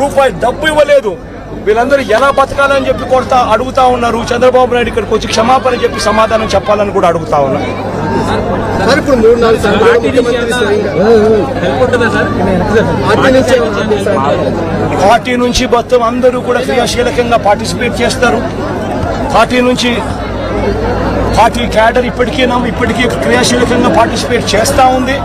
రూపాయి డబ్బు ఇవ్వలేదు. వీళ్ళందరూ ఎలా బతకాలని చెప్పి కొడతా అడుగుతా ఉన్నారు. చంద్రబాబు నాయుడు ఇక్కడికి వచ్చి క్షమాపణ చెప్పి సమాధానం చెప్పాలని కూడా అడుగుతా ఉన్నారు. పార్టీ నుంచి మొత్తం అందరూ కూడా క్రియాశీలకంగా పార్టిసిపేట్ చేస్తారు. పార్టీ నుంచి పార్టీ క్యాడర్ ఇప్పటికీ ఇప్పటికీ క్రియాశీలకంగా పార్టిసిపేట్ చేస్తూ ఉంది.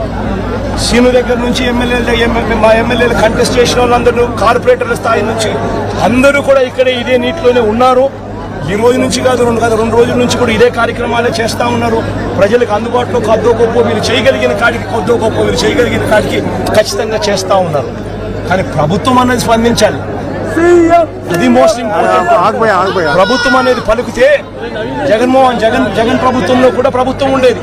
సీను దగ్గర నుంచి ఎమ్మెల్యేలు మా ఎమ్మెల్యేలు కంటెస్ట్ చేసిన వాళ్ళందరూ కార్పొరేటర్ల స్థాయి నుంచి అందరూ కూడా ఇక్కడే ఇదే నీటిలోనే ఉన్నారు. ఈ రోజు నుంచి కాదు రెండు కాదు రెండు రోజుల నుంచి కూడా ఇదే కార్యక్రమాలే చేస్తూ ఉన్నారు. ప్రజలకు అందుబాటులో కొద్దో గొప్ప మీరు చేయగలిగిన కాడికి కొద్దో గొప్ప మీరు చేయగలిగిన కాడికి ఖచ్చితంగా చేస్తూ ఉన్నారు. కానీ ప్రభుత్వం అనేది స్పందించాలి. అది మోస్ట్ ఇంపార్టెంట్ ప్రభుత్వం అనేది పలికితే జగన్మోహన్ జగన్ జగన్ ప్రభుత్వంలో కూడా ప్రభుత్వం ఉండేది.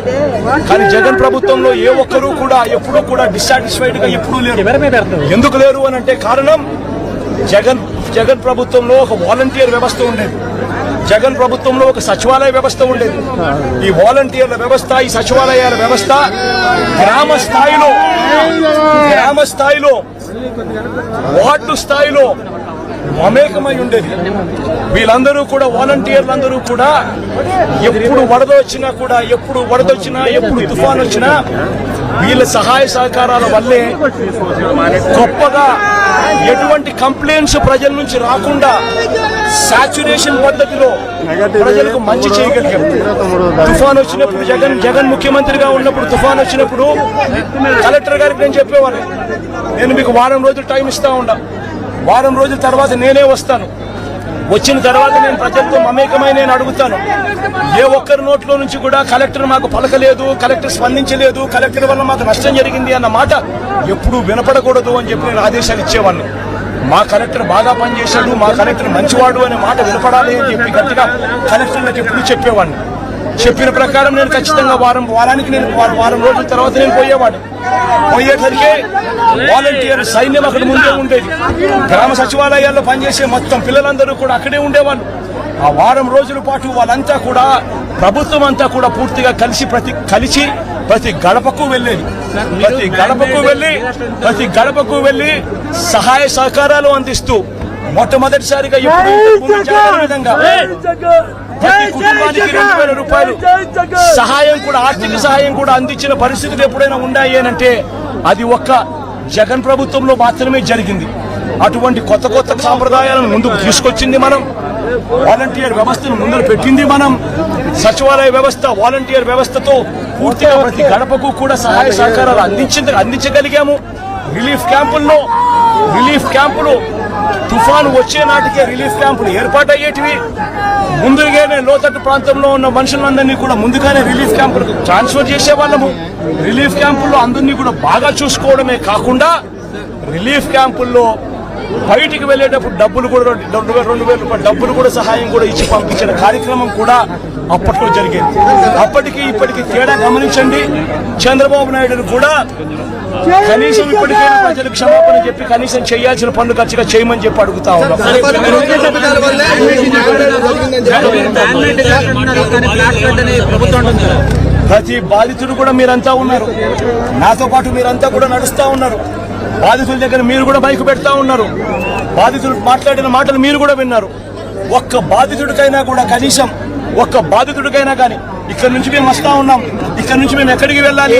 కానీ జగన్ ప్రభుత్వంలో ఏ ఒక్కరూ కూడా ఎప్పుడూ కూడా డిస్సాటిస్ఫైడ్గా ఎప్పుడూ లేరు. ఎందుకు లేరు అని అంటే కారణం జగన్ జగన్ ప్రభుత్వంలో ఒక వాలంటీర్ వ్యవస్థ ఉండేది. జగన్ ప్రభుత్వంలో ఒక సచివాలయ వ్యవస్థ ఉండేది. ఈ వాలంటీర్ల వ్యవస్థ ఈ సచివాలయాల వ్యవస్థ గ్రామ స్థాయిలో గ్రామ స్థాయిలో వార్డు స్థాయిలో మమేకమై ఉండేది. వీళ్ళందరూ కూడా వాలంటీర్లు అందరూ కూడా ఎప్పుడు వరద వచ్చినా కూడా ఎప్పుడు వరద వచ్చినా ఎప్పుడు తుఫాన్ వచ్చినా వీళ్ళ సహాయ సహకారాల వల్లే గొప్పగా ఎటువంటి కంప్లైంట్స్ ప్రజల నుంచి రాకుండా సాచురేషన్ పద్ధతిలో ప్రజలకు మంచి చేయగలిగాం తుఫాన్ వచ్చినప్పుడు జగన్ జగన్ ముఖ్యమంత్రిగా ఉన్నప్పుడు తుఫాన్ వచ్చినప్పుడు కలెక్టర్ గారికి నేను చెప్పేవాడిని. నేను మీకు వారం రోజులు టైం ఇస్తా ఉండా. వారం రోజుల తర్వాత నేనే వస్తాను. వచ్చిన తర్వాత నేను ప్రజలతో మమేకమై నేను అడుగుతాను. ఏ ఒక్కరి నోట్లో నుంచి కూడా కలెక్టర్ మాకు పలకలేదు కలెక్టర్ స్పందించలేదు కలెక్టర్ వల్ల మాకు నష్టం జరిగింది అన్న మాట ఎప్పుడూ వినపడకూడదు అని చెప్పి నేను ఆదేశాలు ఇచ్చేవాడిని. మా కలెక్టర్ బాగా పనిచేశాడు మా కలెక్టర్ మంచివాడు అనే మాట వినపడాలి అని చెప్పి గట్టిగా కలెక్టర్లకు ఎప్పుడు చెప్పేవాడిని. చెప్పిన ప్రకారం నేను ఖచ్చితంగా వారం వారానికి నేను వారం రోజుల తర్వాత నేను పోయేవాడు పోయేసరికి వాలంటీర్ సైన్యం అక్కడ ముందే ఉండేది. గ్రామ సచివాలయాల్లో పనిచేసే మొత్తం పిల్లలందరూ కూడా అక్కడే ఉండేవాళ్ళు. ఆ వారం రోజుల పాటు వాళ్ళంతా కూడా ప్రభుత్వం అంతా కూడా పూర్తిగా కలిసి ప్రతి కలిసి ప్రతి గడపకు వెళ్ళేది. ప్రతి గడపకు వెళ్ళి ప్రతి గడపకు వెళ్ళి సహాయ సహకారాలు అందిస్తూ మొట్టమొదటిసారిగా విధంగా ప్రతి కుటుంబానికి రెండు వేల రూపాయలు సహాయం కూడా ఆర్థిక సహాయం కూడా అందించిన పరిస్థితులు ఎప్పుడైనా ఉన్నాయి అంటే అది ఒక్క జగన్ ప్రభుత్వంలో మాత్రమే జరిగింది. అటువంటి కొత్త కొత్త సాంప్రదాయాలను ముందుకు తీసుకొచ్చింది మనం. వాలంటీర్ వ్యవస్థను ముందర పెట్టింది మనం. సచివాలయ వ్యవస్థ వాలంటీర్ వ్యవస్థతో పూర్తిగా ప్రతి గడపకు కూడా సహాయ సహకారాలు అందించింది అందించగలిగాము. రిలీఫ్ క్యాంపుల్లో రిలీఫ్ క్యాంపులు తుఫాను వచ్చే నాటికే రిలీఫ్ క్యాంపులు ఏర్పాటయ్యేటివి. ముందుగానే లోతట్టు ప్రాంతంలో ఉన్న మనుషులందరినీ కూడా ముందుగానే రిలీఫ్ క్యాంపులకు ట్రాన్స్ఫర్ చేసే వాళ్ళము రిలీఫ్ క్యాంపుల్లో అందరినీ కూడా బాగా చూసుకోవడమే కాకుండా రిలీఫ్ క్యాంపుల్లో బయటికి వెళ్ళేటప్పుడు డబ్బులు కూడా రెండు రెండు వేల రూపాయలు డబ్బులు కూడా సహాయం కూడా ఇచ్చి పంపించిన కార్యక్రమం కూడా అప్పట్లో జరిగేది అప్పటికి ఇప్పటికి తేడా గమనించండి. చంద్రబాబు నాయుడు కూడా కనీసం ఇప్పటికైనా ప్రజలు క్షమాపణ చెప్పి కనీసం చేయాల్సిన పనులు ఖచ్చితంగా చేయమని చెప్పి అడుగుతా ఉన్నాం. ప్రతి బాధితుడు కూడా మీరంతా ఉన్నారు. నాతో పాటు మీరంతా కూడా నడుస్తూ ఉన్నారు. బాధితుల దగ్గర మీరు కూడా బైక్ పెడతా ఉన్నారు. బాధితులు మాట్లాడిన మాటలు మీరు కూడా విన్నారు. ఒక్క బాధితుడికైనా కూడా కనీసం ఒక్క బాధితుడికైనా కానీ ఇక్కడ నుంచి మేము వస్తా ఉన్నాం. ఇక్కడ నుంచి మేము ఎక్కడికి వెళ్ళాలి?